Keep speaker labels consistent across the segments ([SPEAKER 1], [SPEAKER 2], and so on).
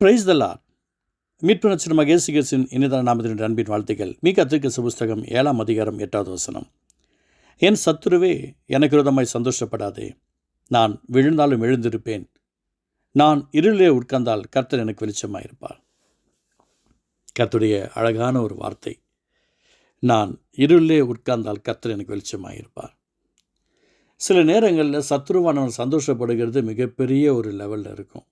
[SPEAKER 1] Price தல்லா மீட்பு நட்சத்திரமாக இயேசு இனிதான நாமத்தின் அன்பின் வாழ்த்துக்கள். மீ கத்திரிக்க புஸ்தகம் ஏழாம் அதிகாரம் எட்டாவது வசனம். என் சத்துருவே எனக்கு விரோதமாய் சந்தோஷப்படாதே. நான் விழுந்தாலும் எழுந்திருப்பேன். நான் இருளிலே உட்கார்ந்தால் கர்த்தர் எனக்கு வெளிச்சமாக இருப்பார் கர்த்தருடைய அழகான ஒரு வார்த்தை. நான் இருளிலே உட்கார்ந்தால் கர்த்தர் எனக்கு வெளிச்சமாக இருப்பார் சில நேரங்களில் சத்ருவானவன் சந்தோஷப்படுகிறது மிகப்பெரிய ஒரு லெவலில் இருக்கும்.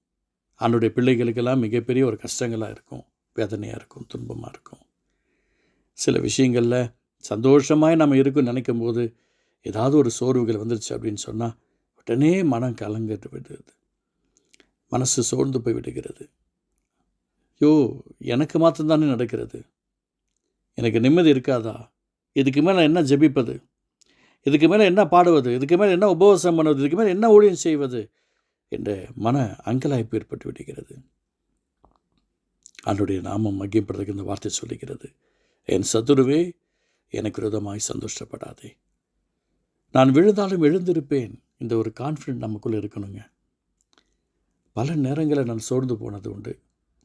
[SPEAKER 1] அவனுடைய பிள்ளைகளுக்கெல்லாம் மிகப்பெரிய ஒரு கஷ்டங்களாக இருக்கும் வேதனையாக இருக்கும் துன்பமாக இருக்கும். சில விஷயங்களில் சந்தோஷமாக நம்ம இருக்குன்னு நினைக்கும் போது ஏதாவது ஒரு சோர்வுகள் வந்துருச்சு அப்படின்னு சொன்னால் உடனே மனம் கலங்கிட்டு விடுது மனசு சோர்ந்து போய் விடுகிறது. யோ எனக்கு மாத்திரம்தானே நடக்கிறது? எனக்கு நிம்மதி இருக்காதா? இதுக்கு மேலே என்ன ஜெபிப்பது? இதுக்கு மேலே என்ன பாடுவது? இதுக்கு மேலே என்ன உபவாசம் பண்ணுவது? இதுக்கு மேலே என்ன ஊழியம் செய்வது? என்ற மன அங்கலாய்ப்பு ஏற்பட்டு விடுகிறது. அவனுடைய நாமம் மகிழ்ப்படுறதுக்கு இந்த வார்த்தை சொல்லுகிறது. என் சத்துருவே எனக்கு விரோதமாய் சந்தோஷப்படாதே. நான் விழுந்தாலும் எழுந்திருப்பேன். இந்த ஒரு கான்ஃபிடென்ட் நமக்குள்ளே இருக்கணுங்க. பல நேரங்களில் நான் சோர்ந்து போனது உண்டு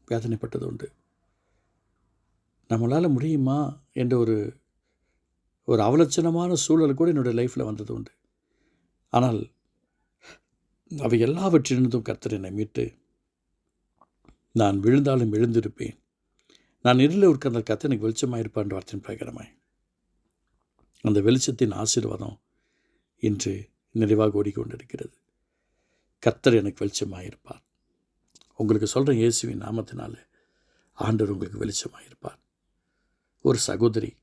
[SPEAKER 1] வேதனைப்பட்டது உண்டு. நம்மளால் முடியுமா என்ற ஒரு ஒரு அவலட்சணமான சூழல் கூட என்னுடைய லைஃப்பில் வந்தது உண்டு. ஆனால் அவை எல்லாவற்றிலிருந்தும் கர்த்தர் என்னை மீட்டு. நான் விழுந்தாலும் எழுந்திருப்பேன். நான் இருளில் உட்கார்ந்த கர்த்தர் எனக்கு வெளிச்சமாக இருப்பான் வார்த்தையின் பிரகாரமாய். அந்த வெளிச்சத்தின் ஆசீர்வாதம் இன்று நிறைவாக ஓடிக்கொண்டிருக்கிறது. கர்த்தர் எனக்கு வெளிச்சமாக இருப்பார். உங்களுக்கு சொல்கிறேன் இயேசுவின் நாமத்தினால ஆண்டவர் உங்களுக்கு வெளிச்சமாக இருப்பார். ஒரு சகோதரி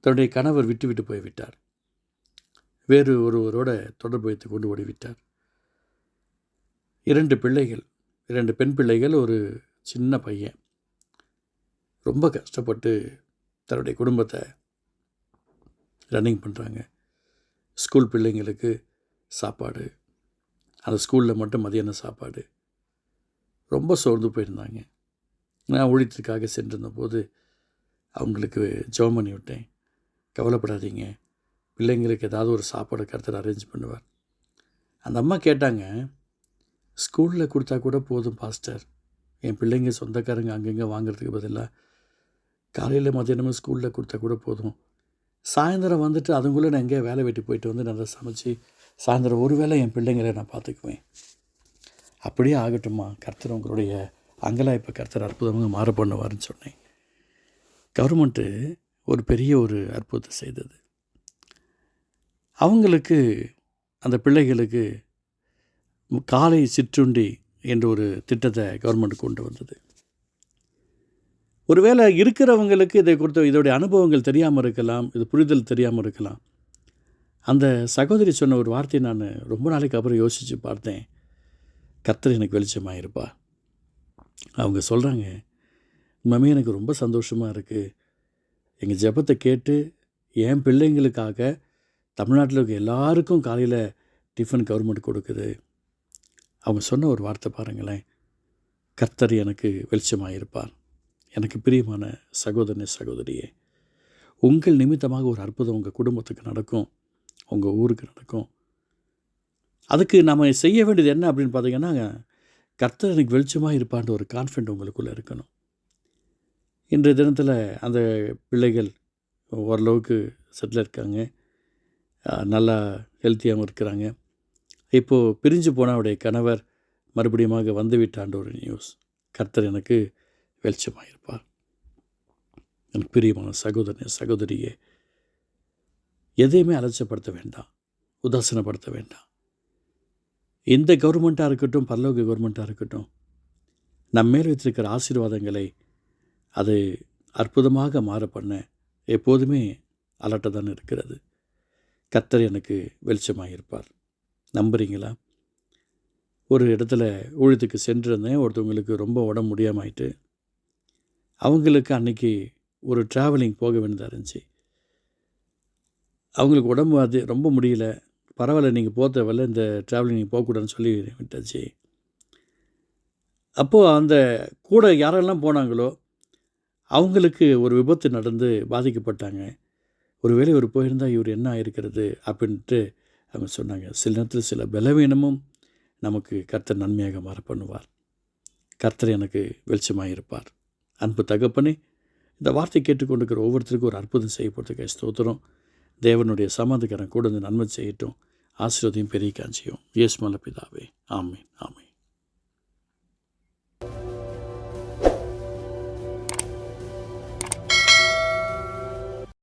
[SPEAKER 1] தன்னுடைய கணவர் விட்டு விட்டு போய்விட்டார். வேறு ஒருவரோட தொடர்பு வைத்து கொண்டு ஓடிவிட்டார். இரண்டு பிள்ளைகள் இரண்டு பெண் பிள்ளைகள் ஒரு சின்ன பையன். ரொம்ப கஷ்டப்பட்டு தன்னுடைய குடும்பத்தை ரன்னிங் பண்ணுறாங்க ஸ்கூல் பிள்ளைங்களுக்கு சாப்பாடு. அந்த ஸ்கூலில் மட்டும் மதியான சாப்பாடு. ரொம்ப சோர்ந்து போயிருந்தாங்க. நான் ஊழியத்திற்காக சென்றிருந்த போது அவங்களுக்கு ஜெபம் பண்ணி விட்டேன். கவலைப்படாதீங்க. பிள்ளைங்களுக்கு ஏதாவது ஒரு சாப்பாடு கருத்தில் அரேஞ்ச் பண்ணுவார். அந்த அம்மா கேட்டாங்க ஸ்கூலில் கொடுத்தா கூட போதும் பாஸ்டர். என் பிள்ளைங்க சொந்தக்காரங்க அங்கங்கே வாங்குறதுக்கு பதிலாக காலையில் மதியானமும் ஸ்கூலில் கொடுத்தா கூட போதும். சாயந்தரம் வந்துட்டு அதுக்குள்ளே நான் எங்கேயா வேலை வெட்டி போயிட்டு வந்து நல்லா சமைச்சு சாயந்தரம் ஒரு வேளை என் பிள்ளைங்களை நான் பார்த்துக்குவேன். அப்படியே ஆகட்டுமா கர்த்தர் உங்களுடைய அங்கலாய்ப்பை கர்த்தர் அற்புதமாக மாற பண்ணுவார்னு சொன்னேன். கவர்மெண்ட்டு ஒரு பெரிய ஒரு அற்புதத்தை செய்தது. அவங்களுக்கு அந்த பிள்ளைகளுக்கு காலை சிற்றுண்டி என்ற ஒரு திட்டத்தை கவர்மெண்ட் கொண்டு வந்தது. ஒருவேளை இருக்கிறவங்களுக்கு இதை கொடுத்த இதோடைய அனுபவங்கள் தெரியாமல் இருக்கலாம் இது புரிதல் தெரியாமல் இருக்கலாம். அந்த சகோதரி சொன்ன ஒரு வார்த்தையை நான் ரொம்ப நாளைக்கு அப்புறம் யோசித்து பார்த்தேன். கத்தர் எனக்கு வெளிச்சமாக இருப்பா அவங்க சொல்கிறாங்க உண்மையுமே எனக்கு ரொம்ப சந்தோஷமாக இருக்குது எங்கள் ஜெபத்தை கேட்டு என் பிள்ளைங்களுக்காக தமிழ்நாட்டில் இருக்க எல்லாருக்கும் காலையில் டிஃபன் கவர்மெண்ட் கொடுக்குது. அவன் சொன்ன ஒரு வார்த்தை பாருங்களேன். கர்த்தர் எனக்கு வெளிச்சமாக இருப்பார் எனக்கு பிரியமான சகோதரனே சகோதரியே உங்கள் நிமித்தமாக ஒரு அற்புதம் உங்கள் குடும்பத்துக்கு நடக்கும் உங்கள் ஊருக்கு நடக்கும். அதுக்கு நம்ம செய்ய வேண்டியது என்ன அப்படின்னு பார்த்தீங்கன்னா கர்த்தர் எனக்கு வெளிச்சமாக இருப்பான்ற ஒரு கான்ஃபிடென்ட் உங்களுக்குள்ளே இருக்கணும். இன்றைய தினத்தில் அந்த பிள்ளைகள் ஓரளவுக்கு செட்டில் இருக்காங்க. நல்லா ஹெல்த்தியாகவும் இருக்கிறாங்க. இப்போது பிரிஞ்சு போன அவருடைய கணவர் மறுபடியுமாக வந்துவிட்டான்ற ஒரு நியூஸ் கர்த்தர் எனக்கு வெளிச்சமாக இருப்பார் எனக்கு பிரியமான சகோதரனே சகோதரியே எதையுமே அலட்சப்படுத்த வேண்டாம். உதாசனப்படுத்த வேண்டாம். இந்த கவர்மெண்ட்டாக இருக்கட்டும் பரலோக கவர்மெண்ட்டாக இருக்கட்டும் நம்ம மேல் வைத்திருக்கிற ஆசீர்வாதங்களை அது அற்புதமாக மாற பண்ண எப்போதுமே அலட்ட தான் இருக்கிறது. கர்த்தர் எனக்கு வெளிச்சமாக இருப்பார் நம்புகிறீங்களா ஒரு இடத்துல ஊழியத்துக்கு சென்றிருந்தேன். ஒருத்தவங்களுக்கு ரொம்ப உடம்பு முடியாமல் ஆயிட்டு அவங்களுக்கு அன்றைக்கி ஒரு ட்ராவலிங் போக வேண்டியதாக இருந்துச்சு. அவங்களுக்கு உடம்பு அது ரொம்ப முடியல. பரவாயில்ல நீங்கள் போக தேவையில்ல இந்த ட்ராவலிங் நீங்கள் போகக்கூடாதுன்னு சொல்லி விட்டாச்சு. அப்போது அந்த கூட யாரெல்லாம் போனாங்களோ அவங்களுக்கு ஒரு விபத்து நடந்து பாதிக்கப்பட்டாங்க. ஒருவேளை இவர் போயிருந்தால் இவர் என்ன ஆயிருக்கிறது அப்படின்ட்டு அவங்க சொன்னாங்க சில நேரத்தில் சில பலவீனமும் நமக்கு கர்த்தர் நன்மையாக மாற பண்ணுவார் கர்த்தர் எனக்கு வெளிச்சமாக இருப்பார் அன்பு தகப்பனே இந்த வார்த்தை கேட்டுக்கொண்டிருக்கிற ஒவ்வொருத்தருக்கும் ஒரு அற்புதம் செய்யப்படுறதுக்கு ஸ்தோத்திரம். தேவனுடைய சமாதிக்காரன் கூட இந்த நன்மை செய்யட்டும். ஆசீர்வதியும் பெரிய காஞ்சியும் இயேசு மல்ல பிதாவே. ஆமீன் ஆமீன்.